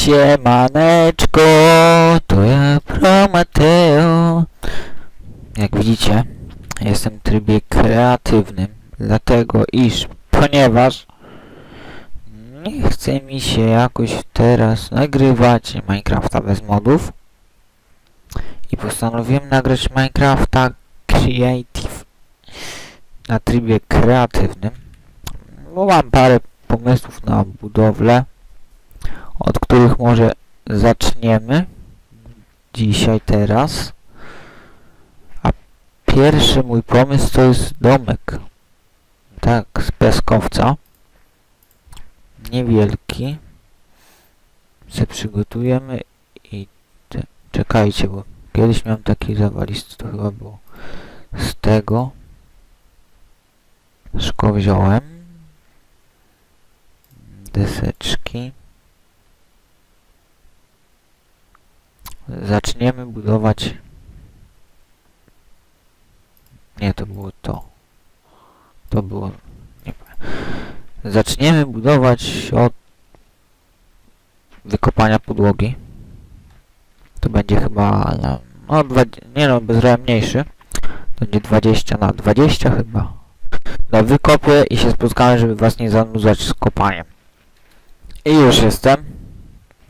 Siemaneczko, to ja Prometeo. Jak widzicie, jestem w trybie kreatywnym, dlatego iż, ponieważ nie chce mi się jakoś teraz nagrywać Minecrafta bez modów i postanowiłem nagrać Minecrafta Creative na trybie kreatywnym, bo mam parę pomysłów na budowlę od których może zaczniemy dzisiaj, teraz. A pierwszy mój pomysł to jest domek. Tak, z piaskowca. Niewielki. Se przygotujemy i te, czekajcie, bo kiedyś miałem taki zawalisty, to chyba było z tego. Szkło wziąłem. Deseczki. Zaczniemy budować... Nie, to było to. To było... Nie. Zaczniemy budować od wykopania podłogi. To będzie chyba... na- No, dwa, nie no, bezrałem mniejszy. To będzie 20 na 20 chyba. No, wykopię i się spotkamy, żeby was nie zanudzać z kopaniem. I już jestem.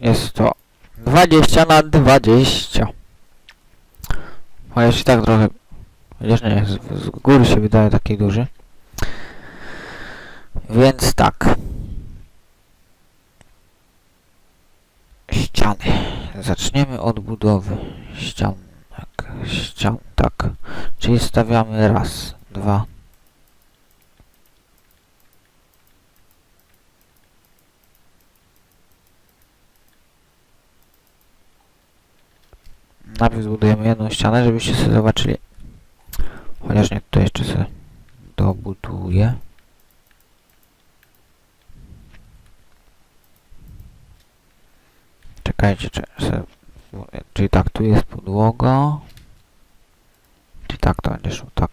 Jest to 20 na 20. Chociaż i tak trochę... Chociaż nie, z, z góry się wydaje taki duży. Więc tak. Ściany. Zaczniemy od budowy ścian. Tak, ścian, tak. Czyli stawiamy raz, dwa, Najpierw zbudujemy jedną ścianę, żebyście sobie zobaczyli. Chociaż nie, to jeszcze sobie dobuduję. Czekajcie, czy, czyli tak, tu jest podłoga. Czyli tak to będzie szło, tak.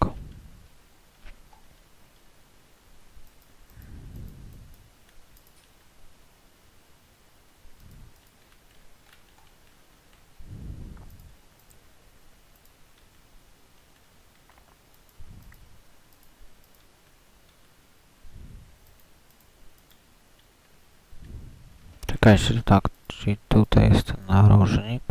Tak, czyli tutaj jest ten narożnik.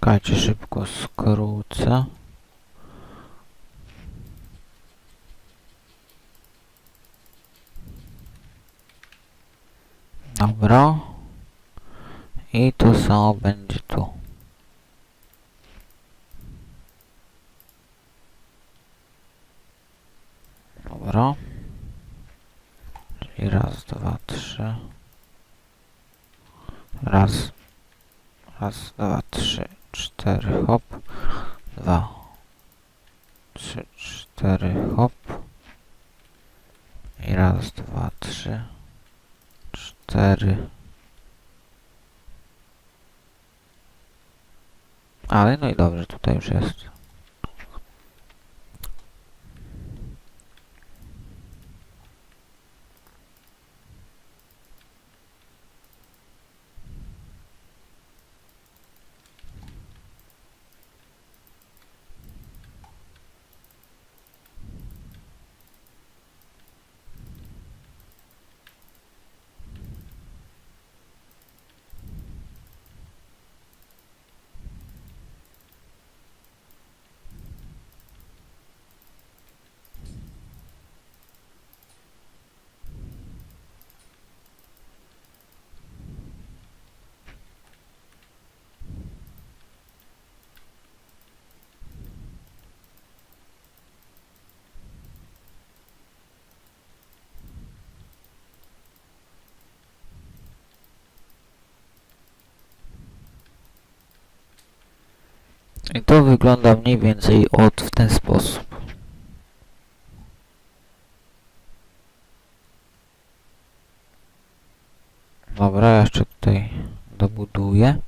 Czekajcie, szybko skrócę. Dobra. I to samo będzie tu. Dobra. Czyli raz, dwa, trzy. Raz, Raz, dwa, trzy, cztery, hop. Dwa, trzy, cztery, hop. I raz, dwa, trzy, cztery. Ale no i dobrze, tutaj już jest. I to wygląda mniej więcej od w ten sposób. Dobra, jeszcze tutaj dobuduję.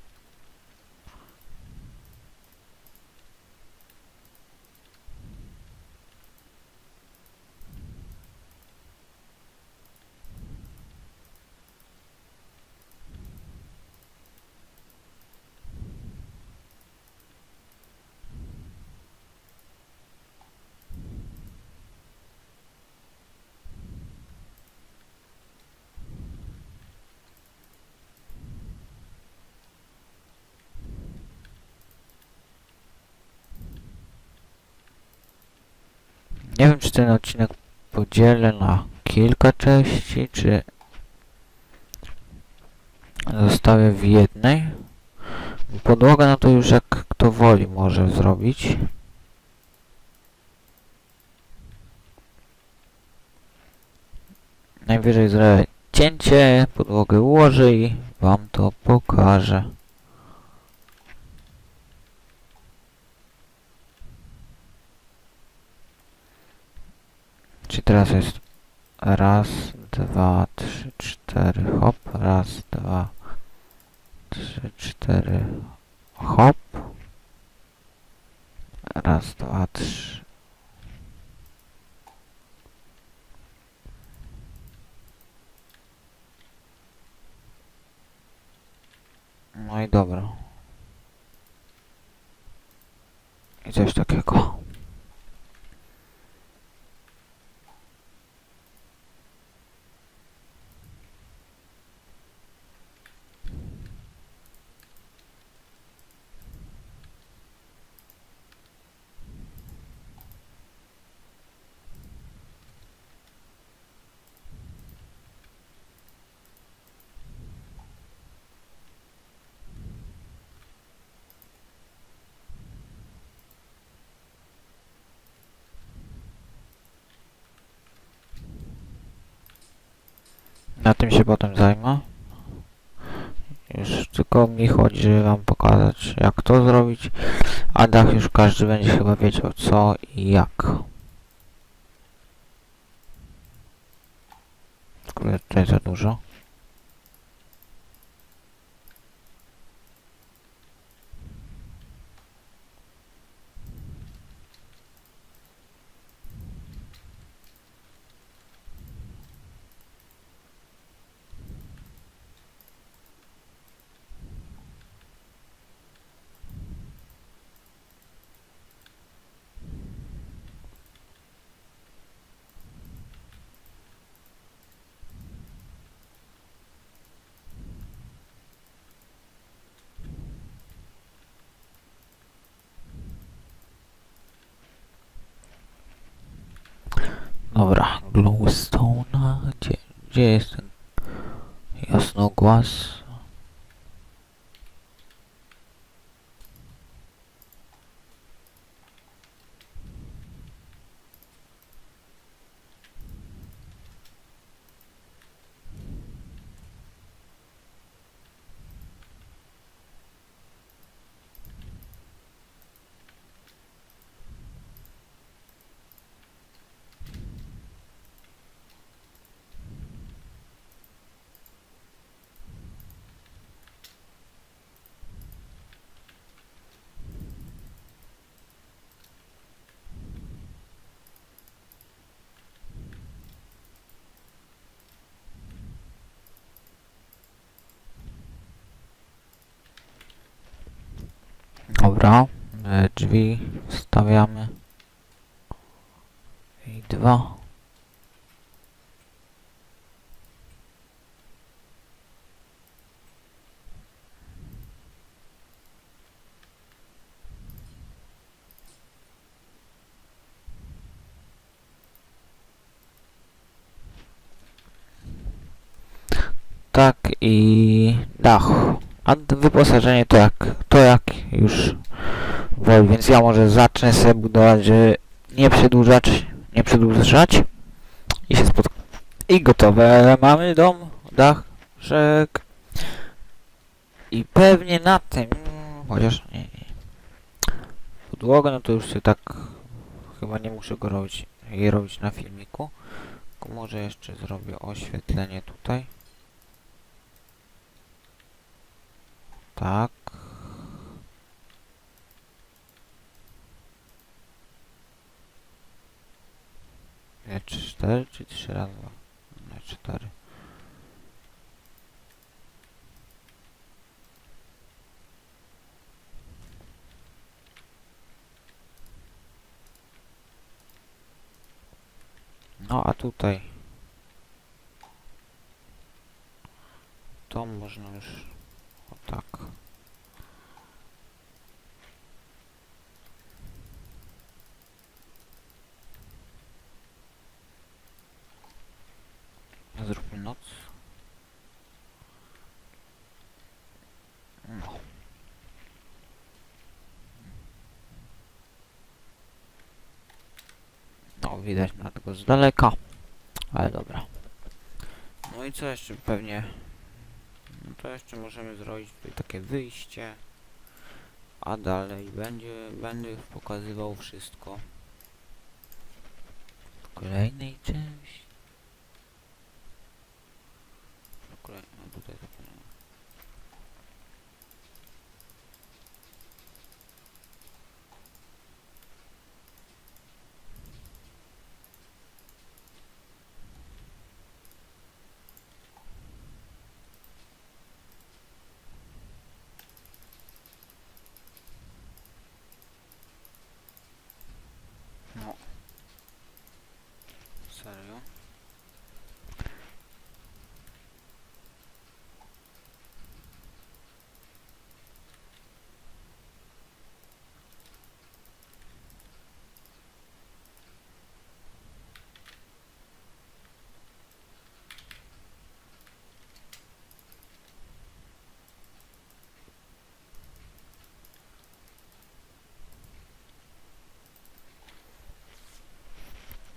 Nie wiem, czy ten odcinek podzielę na kilka części, czy zostawię w jednej. Podłogę no to już jak kto woli może zrobić. Najwyżej zrobię cięcie, podłogę ułożę i wam to pokażę. Czyli teraz jest raz, dwa, trzy, cztery, hop, raz, dwa, trzy, cztery, hop, raz, dwa, trzy. No i dobra. I coś takiego. Na tym się potem zajmę. Już tylko mi chodzi, żeby wam pokazać jak to zrobić, a dach już każdy będzie chyba wiedział co i jak. Kurde, tutaj za dużo. glowstone. Uh, Jason, yes, no. Dobra, e, drzwi wstawiamy. I dwa. Tak i dach. A wyposażenie to jak, to jak już woli, więc ja może zacznę sobie budować, żeby nie przedłużać, nie przedłużać i się spot... I gotowe mamy dom, dach, rzek i pewnie na tym, chociaż nie, nie. podłogę, no to już się tak chyba nie muszę go robić, jej robić na filmiku. Może jeszcze zrobię oświetlenie tutaj. Tak. Nie, czy cztery, czy trzy razy? dwa? Nie, cztery. No a tutaj to można już o tak. Zróbmy noc. No. No, widać na tego z daleka. Ale dobra. No i co jeszcze pewnie? No to jeszcze możemy zrobić tutaj takie wyjście. A dalej będzie, będę pokazywał wszystko. W kolejnej części. W kolej... No tutaj zapomniałem. No. Serio?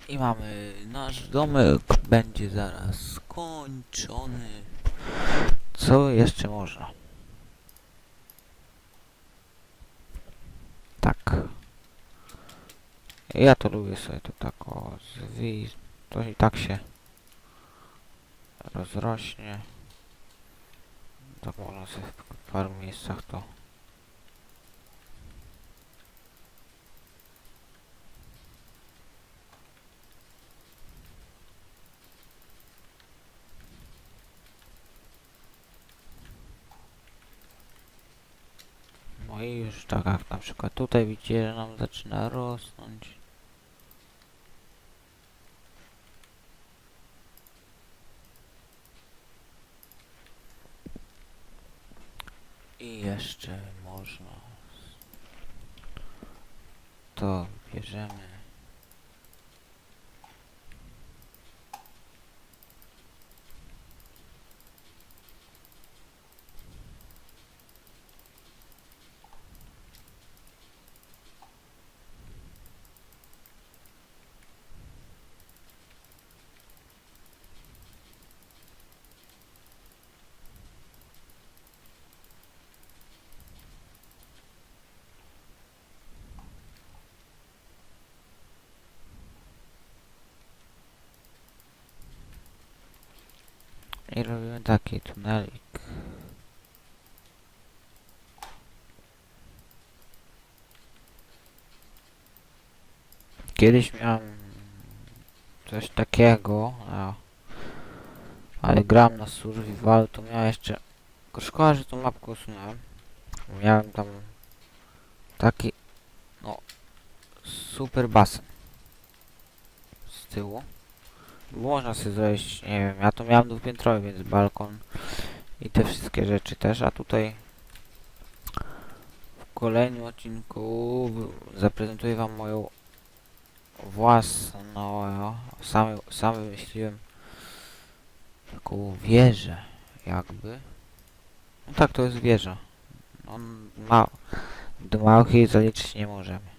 I mamy nasz domek będzie zaraz skończony. Co jeszcze można? Tak. Ja to lubię sobie to tak o zwi... To i tak się rozrośnie. Tak można sobie w paru miejscach to No i już tak jak na przykład tutaj widzicie, że nam zaczyna rosnąć. I jeszcze można to bierzemy. I robimy taki tunelik. Kiedyś miałem coś takiego, ale gram na survival, to miałem jeszcze... Szkoda, że tą mapkę usunąłem. Miałem tam taki, no, super basen z tyłu. Można sobie zrobić, nie wiem, ja to miałem dwupiętrowy, więc balkon i te wszystkie rzeczy też, a tutaj w kolejnym odcinku zaprezentuję wam moją własną, sam, sam wymyśliłem taką wieżę, jakby. No tak, to jest wieża. On ma, do małych jej zaliczyć nie możemy.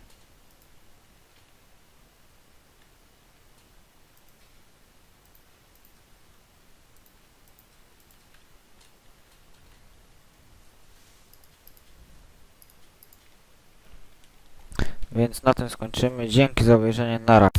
Więc na tym skończymy. Dzięki za obejrzenie. Nara.